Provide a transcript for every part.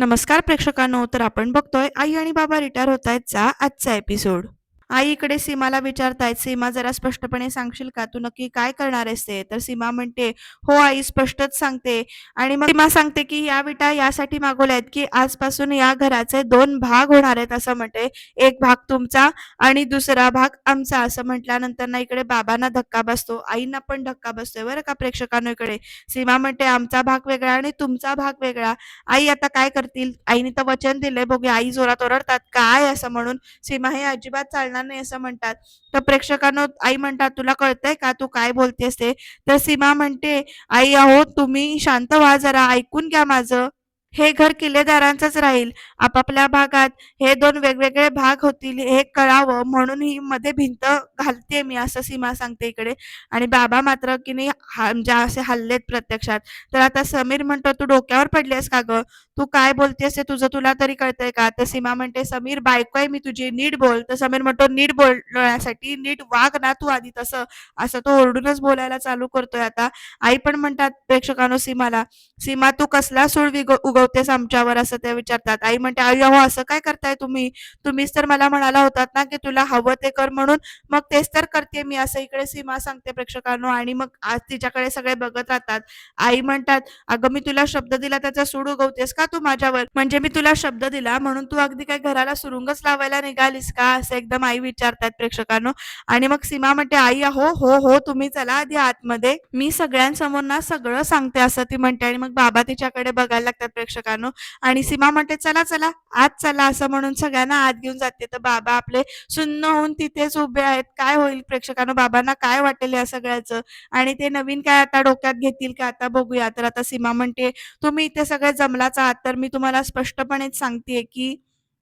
नमस्कार प्रेक्षकांनो तर आपण बघतोय आई आणि बाबा रिटायर होत आहेत आजचा एपिसोड आई इकडे सीमाला विचारतायत. सीमा जरा स्पष्टपणे सांगशील का? तू नक्की काय करणार आहेस ते? तर सीमा म्हणते हो आई स्पष्टच सांगते. आणि मग सीमा सांगते की या विटा यासाठी मागवल्या आहेत की आजपासून या घराचे दोन भाग होणार आहेत असं म्हणते. एक भाग तुमचा आणि दुसरा भाग आमचा असं म्हटल्यानंतर ना इकडे बाबांना धक्का बसतो. आईंना पण धक्का बसतोय बरं का प्रेक्षकांना इकडे. सीमा म्हणते आमचा भाग वेगळा आणि तुमचा भाग वेगळा. आई आता काय करतील? आईने तर वचन दिलंय बघूया. आई जोरात ओरडतात. काय? असं म्हणून सीमा हे अजिबात चालणार नाही असं म्हणतात. तर प्रेक्षकांना आई म्हणतात तुला कळतंय का? तू काय बोलतेस ते? तर सीमा म्हणते आई अहो तुम्ही शांत व्हा जरा ऐकून घ्या माझं. हे घर किल्लेदारांचंच राहील. आपापल्या भागात हे दोन वेगवेगळे भाग होतील हे कळावं म्हणून ही मध्ये भिंत घालते मी असं सीमा सांगते इकडे. आणि बाबा मात्र की नाही म्हणजे असे हल्लेत प्रत्यक्षात. तर आता समीर म्हणतो तू डोक्यावर पडलेस का ग? तू काय बोलतेस ते तुझं तुला तरी कळतंय का? तर सीमा म्हणते समीर बायको आहे मी तुझी नीट बोल. तर समीर म्हणतो नीट बोलण्यासाठी नीट वाघ ना तू आधी तसं. असं तो ओरडूनच बोलायला चालू करतोय आता. आई पण म्हणतात प्रेक्षकांनो सीमाला सीमा तू कसला सूळ उग उगवतेस आमच्यावर असं ते विचारतात. आई म्हणते आई अहो असं काय करताय तुम्ही? तुम्हीच तर मला म्हणाला होतात ना की तुला हवं ते कर म्हणून. मग तेच तर करते मी असं इकडे सीमा सांगते प्रेक्षकांनो. आणि मग आज तिच्याकडे सगळे बघत राहतात. आई म्हणतात अगं मी तुला शब्द दिला त्याचा सूड उगवतेस का तू माझ्यावर? म्हणजे मी तुला शब्द दिला म्हणून तू अगदी काय घराला सुरुंगच लावायला निघालीस का? असं एकदम आई विचारतात प्रेक्षकांनो. आणि मग सीमा म्हणते आई अहो हो हो तुम्ही चला आधी आतमध्ये. मी सगळ्यांसमोर ना सगळं सांगते असं ती म्हणते. आणि मग बाबा तिच्याकडे बघायला लागतात प्रेक्षकांनो. आणि सीमा म्हणते चला चला आत चला असं म्हणून सगळ्यांना आत घेऊन जाते. तर बाबा आपले सुन्न होऊन तिथेच उभे आहेत. काय होईल प्रेक्षकांनो? बाबांना काय वाटेल या सगळ्याचं? आणि ते नवीन काय आता डोक्यात घेतील का? आता बघूया. तर आता सीमा म्हणते तुम्ही इथे सगळे जमलाच आहात. तर मी तुम्हाला स्पष्टपणेच सांगतेय की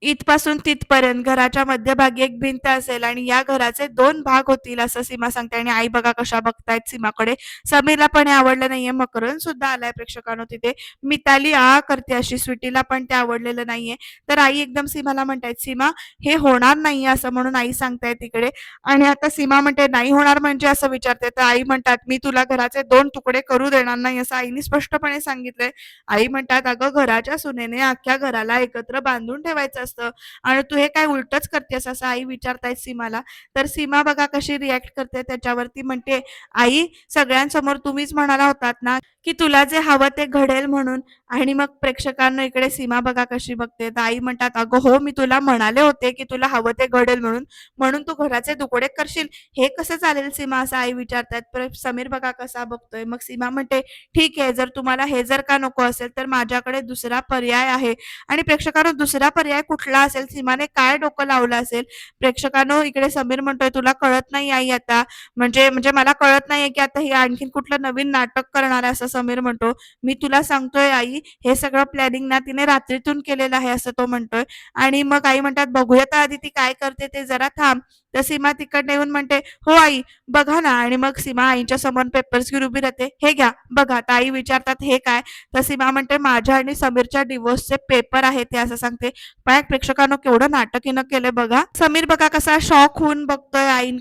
इथपासून तिथपर्यंत घराच्या मध्यभागी एक भिंत असेल आणि या घराचे दोन भाग होतील असं सीमा सांगते आणि आई बघा कशा बघतायत सीमाकडे. समीरला पण हे आवडलं नाहीये मकरन सुद्धा आलाय प्रेक्षकांनो तिथे. मिताली आ करते अशी स्वीटीला पण ते आवडलेलं नाहीये. तर आई एकदम सीमाला म्हणतायत सीमा हे होणार नाहीये असं म्हणून आई सांगतायत तिकडे. आणि आता सीमा म्हणते नाही होणार म्हणजे असं विचारते. तर आई म्हणतात मी तुला घराचे दोन तुकडे करू देणार नाही असं आईने स्पष्टपणे सांगितलंय. आई म्हणतात अगं घराच्या सुनेने अख्ख्या घराला एकत्र बांधून ठेवायचं असतं. आणि तू हे काय उलटच करतेस असं आई विचारतायत सीमाला. तर सीमा बघा कशी रिॲक्ट करते त्याच्यावरती. म्हणते आई सगळ्यांसमोर तुम्हीच म्हणाला होतात ना की तुला जे हवं ते घडेल म्हणून. आणि मग प्रेक्षकांना इकडे सीमा बघा कशी बघते. तर आई म्हणतात अगं हो मी तुला म्हणाले होते की तुला हवं ते घडेल म्हणून. म्हणून तू घराचे तुकडे करशील. हे कसं चालेल सीमा? असं आई विचारतात. पर समीर बघा कसा बघतोय. मग सीमा म्हणते ठीक आहे जर तुम्हाला हे जर का नको असेल तर माझ्याकडे दुसरा पर्याय आहे. आणि प्रेक्षकांनो दुसरा पर्याय कुठला असेल? सीमाने काय डोकं लावलं असेल? प्रेक्षकांनो इकडे समीर म्हणतोय तुला कळत नाही आई आता. म्हणजे म्हणजे मला कळत नाहीये की आता हे आणखीन कुठलं नवीन नाटक करणार आहे असं समीर म्हणतो मी तुला सांगतोय आई हे सगळं प्लॅनिंग ना तिने रात्रीतून केलेलं आहे असं तो म्हणतोय. आणि मग आई म्हणतात बघूया तर आधी ती काय करते ते जरा थांब. तर सीमा तिकडे येऊन म्हणते हो आई बघा ना. आणि मग सीमा आईच्या समोर पेपर्स घेऊन उभी राहते हे घ्या बघा तर आई विचारतात हे काय? तर सीमा म्हणते माझ्या आणि समीरच्या डिवोर्सचे पेपर आहे ते असं सांगते. पण प्रेक्षकांनो केवढं नाटकीनं केलंय बघा. समीर बघा कसा शॉक होऊन बघतोय आई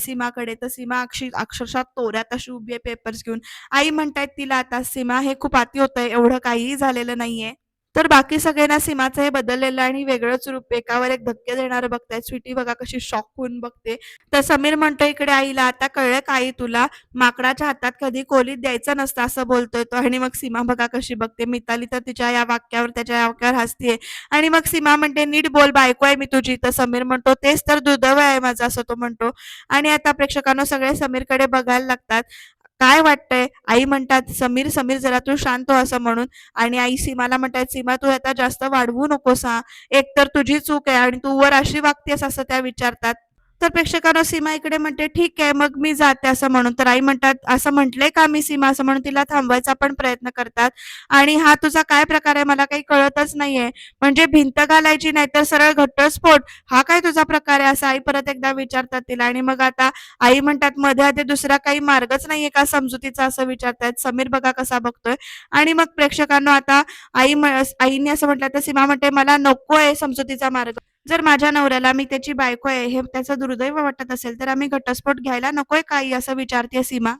सीमाकडे. तर सीमा अक्षरशः तोऱ्यात अशी उभी आहे पेपर्स घेऊन. आई म्हणतायत व्यक्तीला आता सीमा हे खूप अति होतंय एवढं काहीही झालेलं नाहीये. तर बाकी सगळ्यांना सीमाचं हे बदललेलं आणि वेगळंच रूप एकावर एक धक्के देणारं बघताय. स्वीटी बघा कशी शॉक होऊन बघते. तर समीर म्हणतो इकडे आईला आता कळलं का आई तुला? माकडाच्या हातात कधी कोलीत द्यायचं नसतं असं बोलतोय तो. आणि मग सीमा बघा कशी बघते. मिताली तर तिच्या या वाक्यावर त्याच्या या वाक्यावर हसतीये. आणि मग सीमा म्हणते नीट बोल बायको आहे मी तुझी. तर समीर म्हणतो तेच तर दुर्दैव आहे माझं असं तो म्हणतो. आणि आता प्रेक्षकांना सगळे समीरकडे बघायला लागतात. काय वाटतंय? आई म्हणतात समीर समीर जरा तू शांत हो असं म्हणून. आणि आई सीमाला म्हणतात सीमा तू आता जास्त वाढवू नकोस. हा एकतर तुझी चूक आहे आणि तू वर अशी वागतेस असं त्या विचारतात. तर प्रेक्षकांना सीमा इकडे म्हणते ठीक आहे मग मी जाते असं म्हणून. तर आई म्हणतात असं म्हटलंय का मी सीमा? असं म्हणून तिला थांबवायचा पण प्रयत्न करतात. आणि हा तुझा काय प्रकार आहे? मला काही कळतच नाहीये. म्हणजे भिंत घालायची नाही तर सरळ घट्टस्फोट हा काय तुझा प्रकार आहे? असं आई परत एकदा विचारतात तिला. आणि मग आता आई म्हणतात मध्ये आधी दुसरा काही मार्गच नाहीये का समजुतीचा? असं विचारतायत समीर बघा कसा बघतोय. आणि मग प्रेक्षकांना आता आई आईने असं म्हटलं तर सीमा म्हणते मला नको आहे समजुतीचा मार्ग. जर माझ्या नवऱ्याला मी त्याची बायको आहे हे त्याचं दुर्दैव वाटत असेल तर आम्ही घटस्फोट घ्यायला नकोय काही असं विचारते सीमा.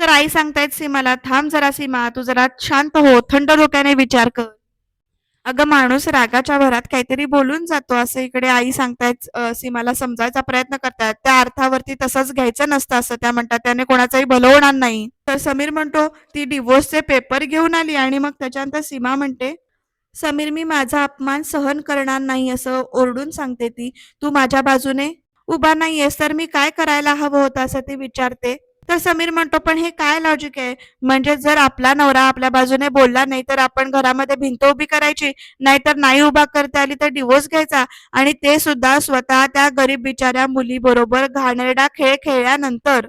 तर आई सांगतायत सीमाला थांब जरा सीमा तू जरा शांत हो थंड डोक्याने विचार कर. अगं माणूस रागाच्या भरात काहीतरी बोलून जातो असं इकडे आई सांगतायत सीमाला समजायचा प्रयत्न करतात. त्या अर्थावरती तसंच घ्यायचं नसतं असं त्या म्हणतात. त्याने कोणाचाही भलं होणार नाही. तर समीर म्हणतो ती डिवोर्सचे पेपर घेऊन आली. आणि मग त्याच्यानंतर सीमा म्हणते समीर मी माझा अपमान सहन करणार नाही असं ओरडून सांगते ती. तू माझ्या बाजूने उभा नाहीयेस तर मी काय करायला हवं होतं असं ती विचारते. तर समीर म्हणतो पण हे काय लॉजिक आहे? म्हणजे जर आपला नवरा आपल्या बाजूने बोलला नाही तर आपण घरामध्ये भिंत उभी करायची. नाहीतर नाही उभा करता आली तर डिवोर्स घ्यायचा. आणि ते सुद्धा स्वतः त्या गरीब बिचाऱ्या मुलीबरोबर घाणेरडा खेळ खेळल्यानंतर.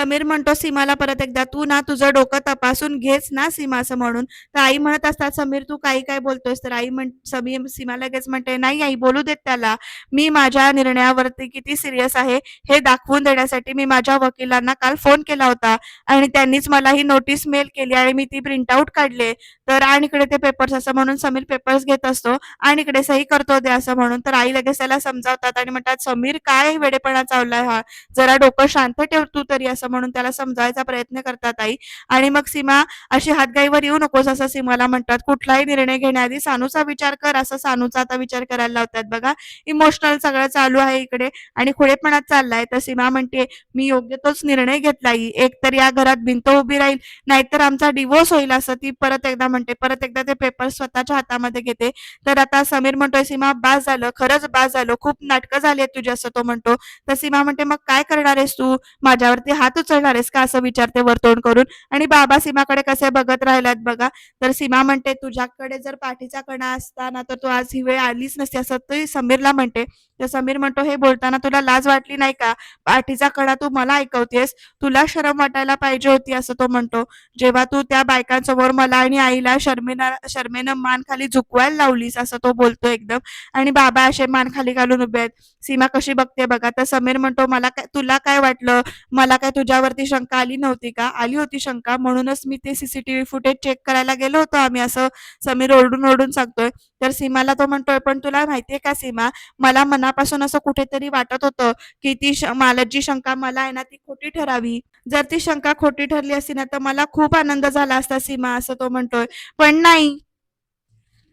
समीर म्हणतो सीमाला परत एकदा तू ना तुझं डोकं तपासून घेच ना सीमा असं म्हणून. तर आई म्हणत असतात समीर तू काही काय बोलतोयस? तर आई म्हण समीर सीमा लगेच म्हणते नाही आई बोलू देत त्याला. मी माझ्या निर्णयावरती किती सिरियस आहे हे दाखवून देण्यासाठी मी माझ्या वकिलांना काल फोन केला होता. आणि त्यांनीच मला ही नोटीस मेल केली आणि मी ती प्रिंट आउट काढले. तर आणि इकडे ते पेपर्स असं म्हणून समीर पेपर्स घेत असतो. आणि इकडे सही करतो दे असं म्हणून. तर आई लगेच त्याला समजावतात आणि म्हणतात समीर काय वेडेपणा चावलाय हा? जरा डोकं शांत ठेव तू तरी असं म्हणून त्याला समजावायचा प्रयत्न करतात आई. आणि मग सीमा अशी हातगाईवर येऊ नकोस असं सीमाला म्हणतात. कुठलाही निर्णय घेण्याआधी सानूचा विचार कर असं सानूचा आता विचार करायला लावतात. बघा इमोशनल सगळं चालू आहे इकडे आणि खुळेपणात चाललाय. तर सीमा म्हणते मी योग्य तोच निर्णय घेतला एक तर या घरात भिंत उभी राहील नाहीतर आमचा डिवोर्स होईल असं ती परत एकदा म्हणते परत एकदा ते पेपर स्वतःच्या हातामध्ये घेते. तर आता समीर म्हणतोय सीमा बास झालं खरंच बास झालं खूप नाटकं झाली आहेत तुझी असं तो म्हणतो. तर सीमा म्हणते मग काय करणार आहेस तू? माझ्यावरती हात उचलणार आहेस का? असं विचारते वरतोंड करून. आणि बाबा सीमाकडे कसे बघत राहिलात बघा. तर सीमा म्हणते तुझ्याकडे जर पाठीचा कणा असताना तर तू आज ही वेळ आलीच नसती असं ती समीरला म्हणते. तर समीर म्हणतो हे बोलताना तुला लाज वाटली नाही का? पाठीचा कणा तू मला ऐकवतेस? तुला शरम वाटायला पाहिजे होती असं तो म्हणतो. जेव्हा तू त्या बायकांसमोर मला आणि आईला शर्मेना शर्मेनं मान खाली झुकवायला लावलीस असं तो बोलतो एकदम. आणि बाबा असे मान खाली घालून उभे आहेत. सीमा कशी बघते बघा. तर समीर म्हणतो मला काय तुला काय वाटलं? मला काय तुझ्यावरती शंका आली नव्हती का? आली होती शंका. म्हणूनच मी ते सीसीटीव्ही फुटेज चेक करायला गेलो होतो आम्ही असं समीर ओरडून ओरडून सांगतोय. तर सीमाला तो म्हणतोय पण तुला माहितीये का सीमा मला मनापासून असं कुठेतरी वाटत होतं की ती मला जी शंका मला आहे ना ती खोटी ठरावी. जर ती शंका खोटी ठरली असती ना तर मला खूप आनंद झाला असता सीमा असं तो म्हणतोय. पण नाही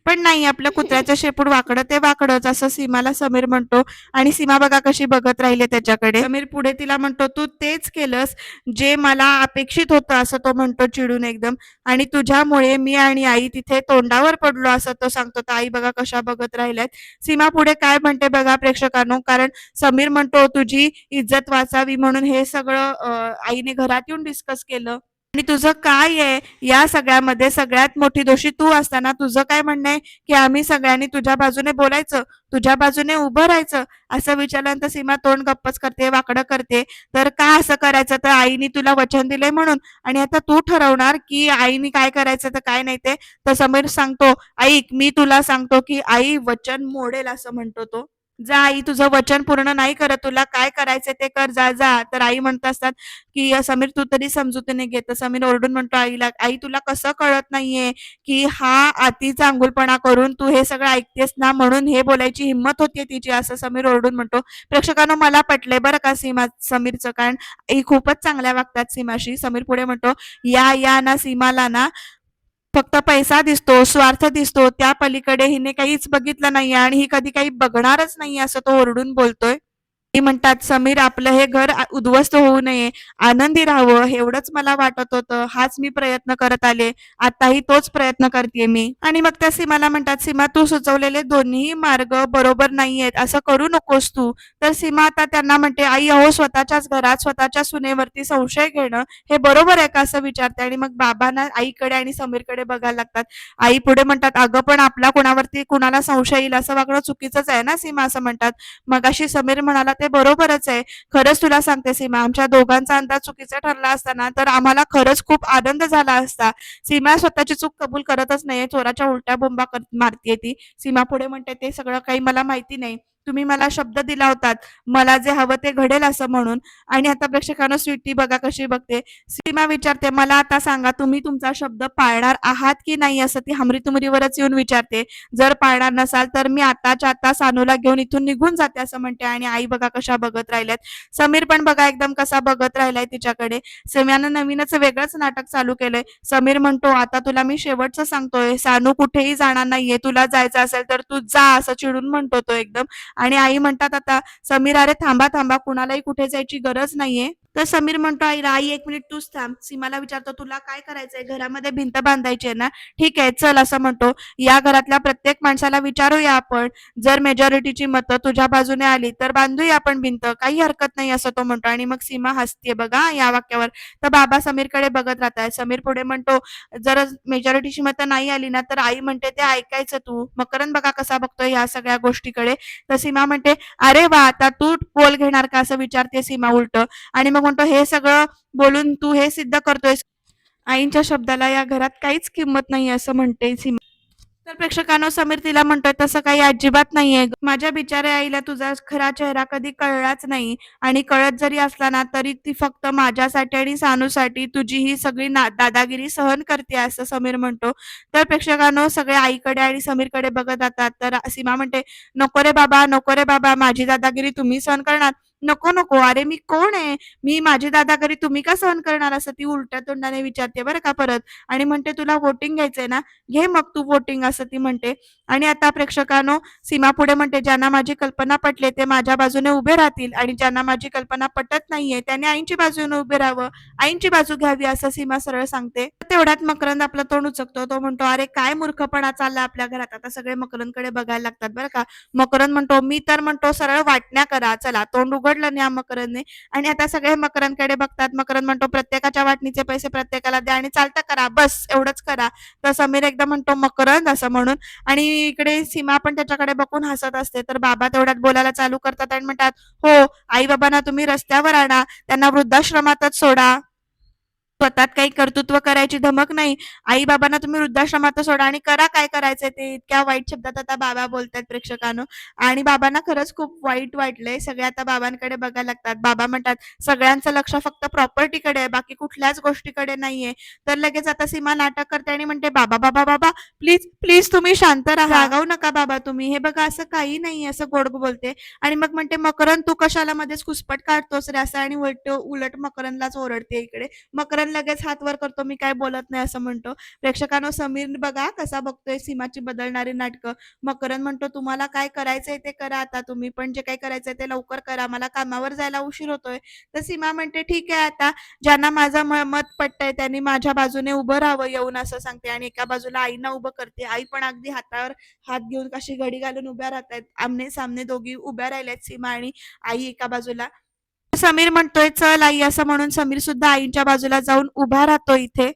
पण नाही आपलं कुत्र्याचं शेपूड वाकडं ते वाकडंच असं सीमाला समीर म्हणतो. आणि सीमा बघा कशी बघत राहिले त्याच्याकडे. समीर पुढे तिला म्हणतो तू तेच केलंस जे मला अपेक्षित होतं असं तो म्हणतो चिडून एकदम. आणि तुझ्यामुळे मी आणि आई तिथे तोंडावर पडलो असं तो सांगतो. तर आई बघा कशा बघत राहिल्यात. सीमा पुढे काय म्हणते बघा प्रेक्षकांनो कारण समीर म्हणतो तुझी इज्जत वाचावी म्हणून हे सगळं आईने घरात येऊन डिस्कस केलं. आणि तुझं काय आहे? या सगळ्यामध्ये सगळ्यात मोठी दोषी तू असताना तुझं काय म्हणणं आहे? की आम्ही सगळ्यांनी तुझ्या बाजूने बोलायचं तुझ्या बाजूने उभं राहायचं असं विचारल्यानंतर सीमा तोंड गप्पच करते वाकडं करते. तर का असं करायचं? तर आईने तुला वचन दिलंय म्हणून. आणि आता तू ठरवणार की आईने काय करायचं तर काय नाही ते. तर समीर सांगतो ऐक मी तुला सांगतो की आई वचन मोडेल असं म्हणतो तो. जा आई तुझं वचन पूर्ण नाही करत तुला काय करायचं ते कर जा जा. तर आई म्हणत असतात की समीर तू तरी समजुतीने घेत समीर ओरडून म्हणतो आईला आई तुला कसं कळत नाहीये की हा अति चांगुलपणा करून तू हे सगळं ऐकतेस ना म्हणून हे बोलायची हिंमत होतीये तिची? असं समीर ओरडून म्हणतो. प्रेक्षकांनो मला पटलंय बरं का सीमा समीरचं? कारण आई खूपच चांगल्या वागतात सीमाशी. समीर पुढे म्हणतो या या ना सीमाला ना फक्त पैसा दिसतो स्वार्थ दिसतो त्या पलीकडे हिने काहीच बघितलं नाही आणि ही कधी काही बघणारच नाही असं तो ओरडून बोलतोय. ती म्हणतात समीर आपलं हे घर उद्ध्वस्त होऊ नये आनंदी राहावं एवढंच मला वाटत होतं. हाच मी प्रयत्न करत आले. आताही तोच प्रयत्न करते मी. आणि मग त्या सीमाला म्हणतात सीमा तू सुचवलेले दोन्ही मार्ग बरोबर नाहीयेत. असं करू नकोस तू. तर सीमा आता त्यांना म्हणते आई अहो स्वतःच्याच घरात स्वतःच्या सुनेवरती संशय घेणं हे बरोबर आहे का? असं विचारते. आणि मग बाबांना आईकडे आणि समीरकडे बघायला लागतात. आई पुढे म्हणतात अगं पण आपला कुणावरती कुणाला संशय येईल? असं वागणं चुकीचंच आहे ना सीमा? असं म्हणतात. मगाशी समीर म्हणाला ते म्हणजे बरोबरच आहे. खरंच तुला सांगते सीमा आमच्या दोघांचा अंदाज चुकीचा ठरला असताना तर आम्हाला खरंच खूप आनंद झाला असता. सीमा स्वतःची चूक कबूल करतच नाहीये चोराच्या उलट्या बोंबा मारतीये ती. सीमा पुढे म्हणते ते सगळं काही मला माहिती नाही. तुम्ही मला शब्द दिला होतात मला जे हवं ते घडेल असं म्हणून. आणि आता प्रेक्षकांना स्वीटी बघा कशी बघते. सीमा विचारते मला आता सांगा तुम्ही तुमचा शब्द पाळणार आहात की नाही? असं ती हमरी तुमरीवरच येऊन विचारते. जर पाळणार नसाल तर मी आताच्या आता सानूला घेऊन इथून निघून जाते असं म्हणते. आणि आई बघा कशा बघत राहिल्यात. समीर पण बघा एकदम कसा बघत राहिलाय तिच्याकडे. समीयानं नवीनच वेगळंच नाटक चालू केलंय. समीर म्हणतो आता तुला मी शेवटचं सांगतोय. सानू कुठेही जाणार नाहीये. तुला जायचं असेल तर तू जा असं चिडून म्हणतो तो एकदम. आणि आई म्हणतात आता समीर अरे थांबा थांबा कुणालाही कुठे जायची गरज नाहीये. तर समीर म्हणतो आईला आई एक मिनिट तूच थांब. सीमाला विचारतो तुला काय करायचंय? घरामध्ये भिंत बांधायची आहे ना? ठीक आहे चल असं म्हणतो. या घरातल्या प्रत्येक माणसाला विचारूया आपण. जर मेजॉरिटीची मतं तुझ्या बाजूने आली तर बांधूया आपण भिंत. काही हरकत नाही असं तो म्हणतो. आणि मग सीमा हसते बघा या वाक्यावर. तर बाबा समीरकडे बघत राहताय समीर पुढे म्हणतो जर मेजॉरिटीची मतं नाही आली ना तर आई म्हणते ते ऐकायचं तू. मकरन बघा कसा बघतोय या सगळ्या गोष्टीकडे. तर सीमा म्हणते अरे वा आता तू बोल घेणार का? असं विचारते सीमा उलट. आणि मग म्हणतो हे सगळं बोलून तू हे सिद्ध करतोयस. आईंच्या शब्दाला या घरात काहीच किंमत नाही असं म्हणते सीमा. तर प्रेक्षकांनो समीर तिला म्हणतोय तसं काही अजिबात नाहीये. माझ्या बिचाऱ्या आईला तुझा खरा चेहरा कधी कळलाच नाही. आणि कळत जरी असला ना तरी ती फक्त माझ्यासाठी आणि सानूसाठी तुझी ही सगळी दादागिरी सहन करते असं समीर म्हणतो. तर प्रेक्षकांनो सगळे आईकडे आणि समीरकडे बघत जातात. तर सीमा म्हणते नको रे बाबा नको रे बाबा माझी दादागिरी तुम्ही सहन करणार. नको नको. अरे मी कोण आहे? मी माझी दादागिरी तुम्ही का सहन करणार? असं ती उलट्या तोंडाने विचारते बरं का परत. आणि म्हणते तुला वोटिंग घ्यायचंय ना? घे मग तू वोटिंग असं ती म्हणते. आणि आता प्रेक्षकांनो सीमा पुढे म्हणते ज्यांना माझी कल्पना पटले ते माझ्या बाजूने उभे राहतील आणि ज्यांना माझी कल्पना पटत नाहीये त्याने आईंची बाजूने उभे राहावं आईंची बाजू घ्यावी असं सीमा सरळ सांगते. तेवढ्यात मकरंद आपलं तोंड उचकतो. तो म्हणतो अरे काय मूर्खपणा चालला आपल्या घरात. आता सगळे मकरंदकडे बघायला लागतात बरं का. मकरंद म्हणतो मी तर म्हणतो सरळ वाटण्या करा. चला तोंड उघडलं नाही मकरंदने. आणि आता सगळे मकरंदकडे बघतात. मकरंद म्हणतो प्रत्येकाच्या वाटणीचे पैसे प्रत्येकाला द्या आणि चालतं करा. बस एवढंच करा. तर समीर एकदा म्हणतो मकरंद असं म्हणून. आणि इकडे सीमा पण त्याच्याकडे बघून हसत असते. तर बाबा तेवढ्यात बोलायला चालू करतात आणि म्हणतात हो आई बाबांना तुम्ही रस्त्यावर आणा. त्यांना वृद्धाश्रमातच सोडा. स्वतःत काही कर्तृत्व करायची धमक नाही. आई बाबांना तुम्ही वृद्धाश्रमात सोडा आणि करा काय करायचंय ते इतक्या वाईट शब्दात आता बाबा बोलतात प्रेक्षकांनो. आणि बाबांना खरंच खूप वाईट वाटलंय. सगळे आता बाबांकडे बघायला लागतात. बाबा म्हणतात सगळ्यांचं लक्ष फक्त प्रॉपर्टीकडे आहे. बाकी कुठल्याच गोष्टीकडे नाहीये. तर लगेच आता सीमा नाटक करते आणि म्हणते बाबा बाबा बाबा प्लीज प्लीज तुम्ही शांत राहा. रागावू नका बाबा तुम्ही. हे बघा असं काही नाही असं गोड बोलते. आणि मग म्हणते मकरन तू कशाला मध्येच खुसपट काढतोस रे? असं आणि उलट उलट मकरनलाच ओरडते इकडे. मकरन लगेच हात वर करतो मी काय बोलत नाही असं म्हणतो. प्रेक्षकांनो समीर बघा कसा बघतोय सीमाची बदलणारी नाटकं. मकरन म्हणतो तुम्हाला काय करायचंय ते करा आता तुम्ही पण जे काही करायचंय ते लवकर करा मला कामावर जायला उशीर होतोय. तर सीमा म्हणते ठीक आहे आता ज्यांना माझं मत पटतंय त्यांनी माझ्या बाजूने उभं राहावं येऊन असं सांगते. आणि एका बाजूला आईना उभं करते. आई पण अगदी हातावर हात घेऊन कशी घडी घालून उभ्या राहतायत. आमने सामने दोघी उभ्या राहिल्यात सीमा आणि आई एका बाजूला. समीर म्हणतोय चल आई असं म्हणून समीर सुद्धा आईच्या बाजूला जाऊन उभा राहतो इथे.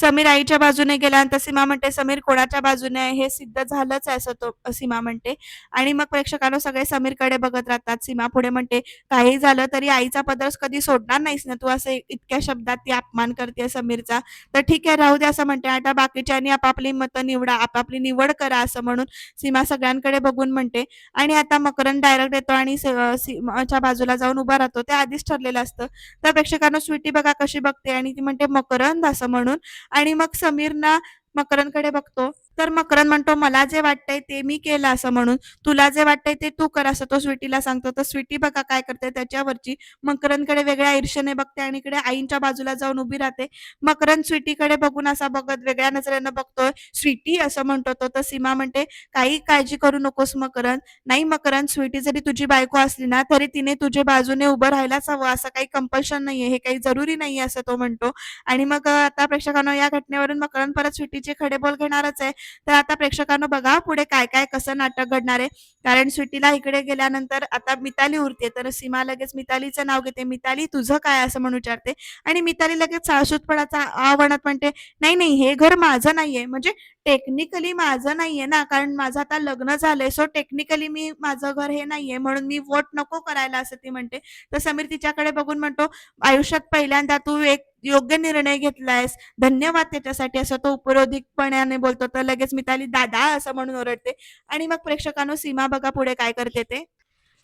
समीर आईच्या बाजूने गेल्यानंतर सीमा म्हणते समीर कोणाच्या बाजूने आहे? हे सिद्ध झालंच आहे असं तो सीमा म्हणते. आणि मग प्रेक्षकांना सगळे समीरकडे बघत राहतात. सीमा पुढे म्हणते काही झालं तरी आईचा पदर कधी सोडणार नाहीस ना तू असं इतक्या शब्दात ती अपमान करते समीरचा. तर ठीक आहे राहू दे असं म्हणते. आता बाकीच्यांनी आपापली मतं निवडा आपापली निवड करा असं म्हणून सीमा सगळ्यांकडे बघून म्हणते. आणि आता मकरन डायरेक्ट येतो आणि सीमाच्या बाजूला जाऊन उभा राहतो. ते आधीच ठरलेलं असतं. तर प्रेक्षकांना स्वीटी बघा कशी बघते. आणि ती म्हणते मकरंद असं म्हणून. आणि मग समीरना मकरनकडे बघतो. तर मकरन म्हणतो मला जे वाटतंय ते मी केलं असं म्हणून. तुला जे वाटतंय ते तू कर असं तो स्वीटीला सांगतो. तर स्वीटी बघा काय करते त्याच्यावरची. मकरनकडे वेगळ्या ईर्षेने बघते आणि इकडे आईंच्या बाजूला जाऊन उभी राहते. मकरन स्वीटीकडे बघून असा बघत वेगळ्या नजरेनं बघतोय. स्वीटी असं म्हणतो तो. तर सीमा म्हणते काही काळजी करू नकोस मकरन नाही मकरन स्वीटी जरी तुझी बायको असली ना तरी तिने तुझ्या बाजूने उभं राहायलाच हवं. असं काही कंपल्शन नाहीये. हे काही जरुरी नाहीये असं तो म्हणतो. आणि मग आता प्रेक्षकांना या घटनेवरून मकरन परत स्वीटीचे खडे बोल घेणारच आहे. तर आता प्रेक्षकांना बघा पुढे काय काय कसं नाटक घडणार आहे. कारण स्वीटीला इकडे गेल्यानंतर आता मिताली उरते. तर सीमा लगेच मितालीचं नाव घेते. मिताली तुझं काय असं म्हणून विचारते? आणि मिताली लगेच साळसूतपणाचा आव्हानात म्हणते नाही नाही हे घर माझं नाहीये. म्हणजे टेक्निकली माझं नाहीये ना. कारण माझं आता लग्न झालंय. सो टेक्निकली मी माझं घर हे नाहीये. म्हणून मी वोट नको करायला असं ती म्हणते. तर समीर तिच्याकडे बघून म्हणतो आयुष्यात पहिल्यांदा तू एक योग्य निर्णय घेतलायस धन्यवाद त्याच्यासाठी असं तो उपरोधिकपणाने बोलतो. तर लगेच मिताली दादा असं म्हणून ओरडते. आणि मग प्रेक्षकांनो सीमा बघा पुढे काय करते ते.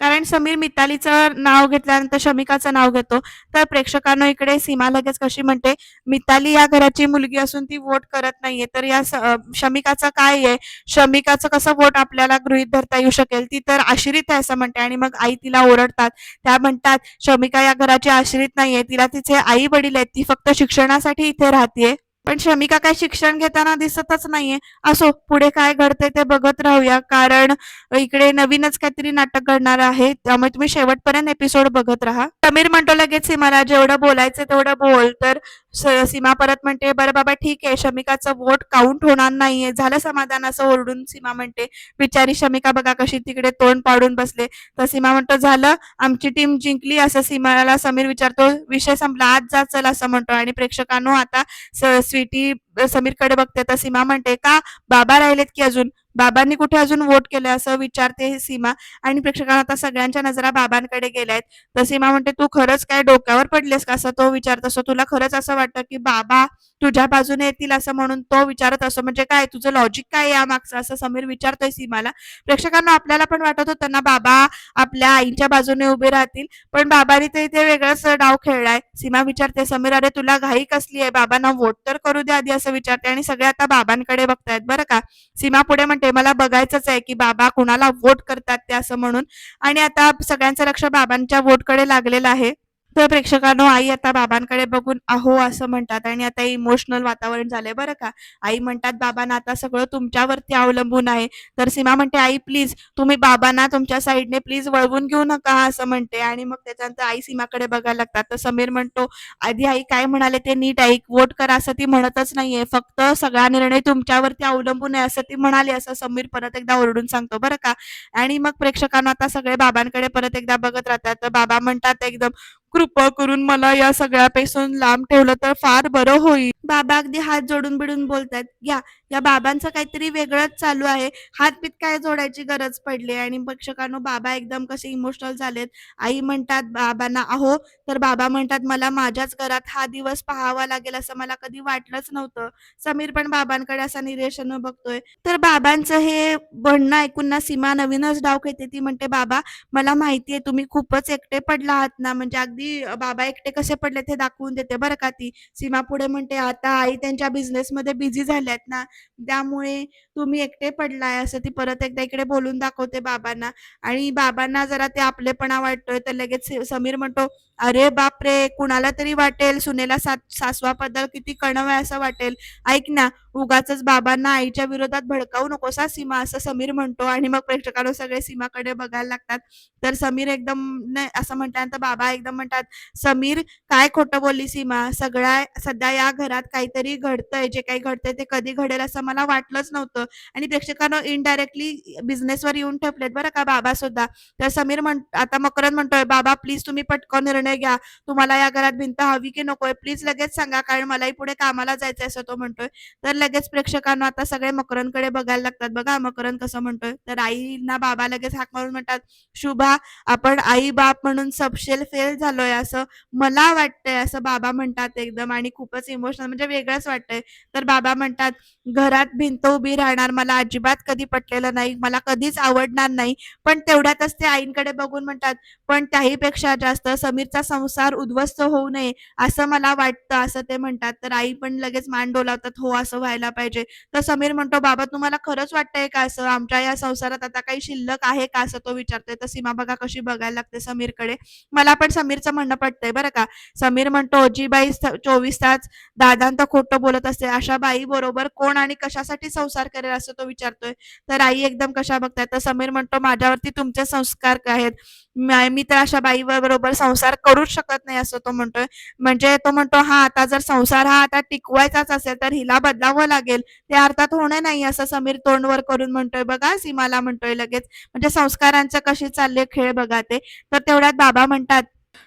कारण समीर मितालीचं नाव घेतल्यानंतर शमिकाचं नाव घेतो. तर प्रेक्षकांना इकडे सीमा लगेच कशी म्हणते मिताली या घराची मुलगी असून ती वोट करत नाहीये. तर या शमिकाचं काय आहे? शमिकाचं कसं वोट आपल्याला गृहीत धरता येऊ शकेल? ती तर आश्रित आहे असं म्हणते. आणि मग आई तिला ओरडतात. त्या म्हणतात शमिका या घराची आश्रित नाहीये. तिला तिचे आई वडील आहेत. ती फक्त शिक्षणासाठी इथे राहतेय. पण शमिका काय शिक्षण घेताना दिसतच नाहीये. असो पुढे काय घडते ते बघत राहूया. कारण इकडे नवीनच काहीतरी नाटक घडणार आहे. त्यामुळे तुम्ही शेवटपर्यंत एपिसोड बघत राहा. समीर म्हणतो लगेच सीमाला जेवढं बोलायचं तेवढं बोल. तर सीमा परत म्हणते बरं बाबा ठीक आहे. शमिकाचं वोट काउंट होणार नाहीये. झालं समाधान असं ओरडून सीमा म्हणते बिचारी शमिका बघा कशी तिकडे तोंड पाडून बसले. तर सीमा म्हणतो झालं. आमची टीम जिंकली असं सीमाला समीर विचारतो विषय संपला. आज जा चल असं म्हणतो. आणि प्रेक्षकांनो आता स- स्वीटी समीरकडे बघते तर सीमा म्हणते का? बाबा राहिलेत की अजून? बाबांनी कुठे अजून वोट केलं असं विचारते सीमा आणि प्रेक्षकांना आता सगळ्यांच्या नजरा बाबांकडे गेल्या आहेत तर सीमा म्हणते तू खरंच काय डोक्यावर पडलेस का? असं तो विचारत असतो. तुला खरंच असं वाटतं की बाबा तुझ्या बाजूने येतील असं म्हणून तो विचारत असतो? म्हणजे काय? तुझं लॉजिक काय या मागचं? असं समीर विचारतोय सीमाला. प्रेक्षकांना आपल्याला पण वाटत होतं ना बाबा आपल्या आईच्या बाजूने उभे राहतील. पण बाबांनी ते इथे वेगळाच डाव खेळलाय. सीमा विचारते समीर अरे तुला घाई कसली आहे? बाबांना वोट तर करू दे आधी असं विचारते आणि सगळे आता बाबांकडे बघतायत. बरं का? सीमा पुढे म्हणते मला बघायचंच आहे की बाबा कुणाला वोट करतात ते असं म्हणून. आणि आता सगळ्यांचं लक्ष बाबांच्या वोटकडे लागलेलं आहे. तर प्रेक्षकांनो आई आता बाबांकडे बघून अहो असं म्हणतात आणि आता इमोशनल वातावरण झालंय बरं का? आई म्हणतात बाबांना आता सगळं तुमच्यावरती अवलंबून आहे. तर सीमा म्हणते आई प्लीज तुम्ही बाबांना तुमच्या साईडने प्लीज वळवून घेऊ नका असं म्हणते आणि मग त्याच्यानंतर आई सीमाकडे बघायला लागतात. तर समीर म्हणतो आधी आई काय म्हणाले ते नीट ऐक वोट करा असं ती म्हणतच नाहीये. फक्त सगळा निर्णय तुमच्यावरती अवलंबून आहे असं ती म्हणाली असं समीर परत एकदा ओरडून सांगतो बरं का? आणि मग प्रेक्षकांना आता सगळे बाबांकडे परत एकदा बघत राहतात. तर बाबा म्हणतात एकदम कृपा करून मला या सगळ्यापासून लांब ठेवलं तर फार बरं होईल. बाबा अगदी हात जोडून बिडून बोलतात घ्या या बाबांचं काहीतरी वेगळंच चालू आहे. हातपीत काय जोडायची गरज पडली आणि प्रेक्षकांनो बाबा एकदम कसे इमोशनल झालेत. आई म्हणतात बाबांना अहो तर बाबा म्हणतात मला माझ्याच घरात हा दिवस पाहावा लागेल असं मला कधी वाटलंच नव्हतं. समीर पण बाबांकडे असा निरेशन बघतोय. तर बाबांचं हे म्हणणं ऐकून ना सीमा नवीनच डाव खेळते. ती म्हणते बाबा मला माहितीये तुम्ही खूपच एकटे पडला आहात ना. म्हणजे अगदी बाबा एकटे कसे पडले ते दाखवून देते बरं का ती. सीमा पुढे म्हणते आता आई त्यांच्या बिझनेसमध्ये बिझी झाल्यात ना. त्यामुळे तुम्ही एकटे पडलाय असं ती परत एकदा इकडे बोलून दाखवते बाबांना. आणि बाबांना जरा ते आपलेपणा वाटतोय तर लगेच समीर म्हणतो अरे बापरे कुणाला तरी वाटेल सुनेला सासवा बद्दल किती कणव आहे असं वाटेल. ऐक ना उगाच बाबांना आईच्या विरोधात भडकावू नकोस हा सीमा असं समीर म्हणतो. आणि मग प्रेक्षकांना सगळे सीमाकडे बघायला लागतात. तर समीर एकदम नाही असं म्हटल्यानंतर बाबा एकदम म्हणतात समीर काय खोटं बोलली सीमा? सगळ्या सध्या या घरात काहीतरी घडतंय जे काही घडतंय ते कधी घडेल असं मला वाटलंच नव्हतं. आणि प्रेक्षकांना इनडायरेक्टली बिझनेसवर येऊन ठेपलेत बरं का बाबा सुद्धा. तर समीर म्हण आता मकरंद म्हणतोय बाबा प्लीज तुम्ही पटकन निर्णय घ्या. तुम्हाला या घरात भिंत हवी की नकोय? प्लीज लगेच सांगा कारण मलाही पुढे कामाला जायचंय असं तो म्हणतोय. तर लगेच प्रेक्षकांना आता सगळे मकरंदकडे बघायला लागतात. बघा मकरंद कसं म्हणतोय? तर आईना बाबा लगेच हाक मारून म्हणतात शुभा आपण आई बाप म्हणून सबशेल फेल झालोय असं मला वाटतंय असं बाबा म्हणतात एकदम. आणि खूपच इमोशनल म्हणजे वेगळंच वाटतंय. तर बाबा म्हणतात घरात भिंत उभी राहणार. मला अजिबात कधी पटलेलं नाही. मला कधीच आवडणार नाही. पण तेवढ्यातच ते आईंकडे बघून म्हणतात पण त्याहीपेक्षा जास्त समीरचा संसार उद्ध्वस्त होऊ नये. असं मला वाटतं. असं ते म्हणतात. तर आई पण लगेच मान डोलावतात हो असं व्हायला पाहिजे. तर समीर म्हणतो बाबा तुम्हाला खरंच वाटतंय का असं? आमच्या या संसारात आता काही शिल्लक आहे का? असं तो विचारतोय. तर सीमा बघा कशी बघायला लागते समीरकडे. मला पण समीरचं म्हणणं पटतंय बरं का. समीर म्हणतो जी बाई चोवीस तास दादांत खोटं बोलत असते अशा बाई बरोबर कोण आणि कशासाठी संसार करेल असं तो विचारतोय. तर आई एकदम कशा बघताय? तर समीर म्हणतो माझ्यावरती तुमचे संस्कार आहेत. मी तर अशा बाई बरोबर संसार करूच शकत नाही असं तो म्हणतोय. म्हणजे तो म्हणतो हा आता जर संसार हा आता टिकवायचाच असेल तर हिला बदलावं लागेल. ते अर्थात होणं नाही असं समीर तोंडवर करून म्हणतोय. बघा सीमाला म्हणतोय लगेच. म्हणजे संस्कारांचं कशी चालले खेळ बघा ते. तर तेवढ्यात बाबा म्हणतात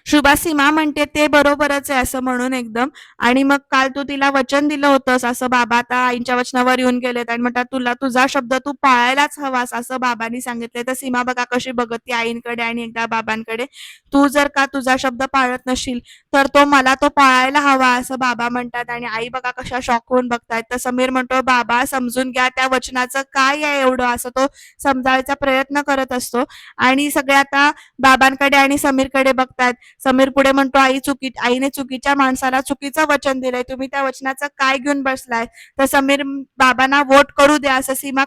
शुभा सीमा म्हणते ते बरोबरच आहे असं म्हणून एकदम. आणि मग काल तू तिला वचन दिलं होतंस असं बाबा आता आईच्या वचनावर येऊन गेलेत आणि म्हणतात तुला तुझा शब्द तू पाळायलाच हवास असं बाबांनी सांगितलंय. तर सीमा बघा कशी बघत आईंकडे आणि एकदा बाबांकडे. तू जर का तुझा शब्द पाळत नशील तर तो मला तो पाळायला हवा असं बाबा म्हणतात. आणि आई बघा कशा शॉक होऊन बघतायत. तर समीर म्हणतो बाबा समजून घ्या त्या वचनाचं काय आहे एवढं असं तो समजावायचा प्रयत्न करत असतो. आणि सगळे आता बाबांकडे आणि समीरकडे बघतायत. समीर पुढे म्हणतो आई चुकी आईने चुकीच्या माणसाला चुकीचं वचन दिलंय. तुम्ही त्या वचनाचं काय घेऊन बसलाय? तर समीर बाबांना वोट करू द्या असं सीमा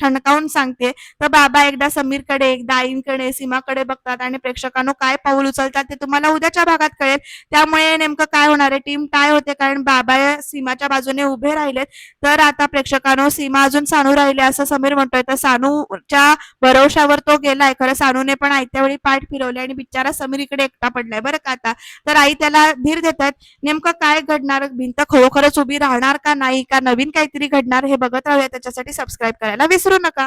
ठणकावून सांगते. तर बाबा एकदा समीरकडे एकदा आईंकडे सीमाकडे बघतात आणि प्रेक्षकांनो काय पाऊल उचलतात ते तुम्हाला उद्याच्या भागात कळेल. त्यामुळे नेमकं काय होणार आहे? टीम काय होते कारण बाबा सीमाच्या बाजूने उभे राहिलेत. तर आता प्रेक्षकांनो सीमा अजून सानू राहिले असं समीर म्हणतोय. तर सानूच्या भरवशावर तो गेलाय. खरं सानूने पण आयत्या वेळी पाठ फिरवली आणि बिचारा समीर इकडे एकटा पडलाय. बरं का आता? तर आई त्याला धीर देतात नेमकं काय घडणार? भिंत खरोखरच उभी राहणार का नाही? का नवीन काहीतरी घडणार? हे बघत राहूया. त्याच्यासाठी सबस्क्राईब करायला विसरू नका.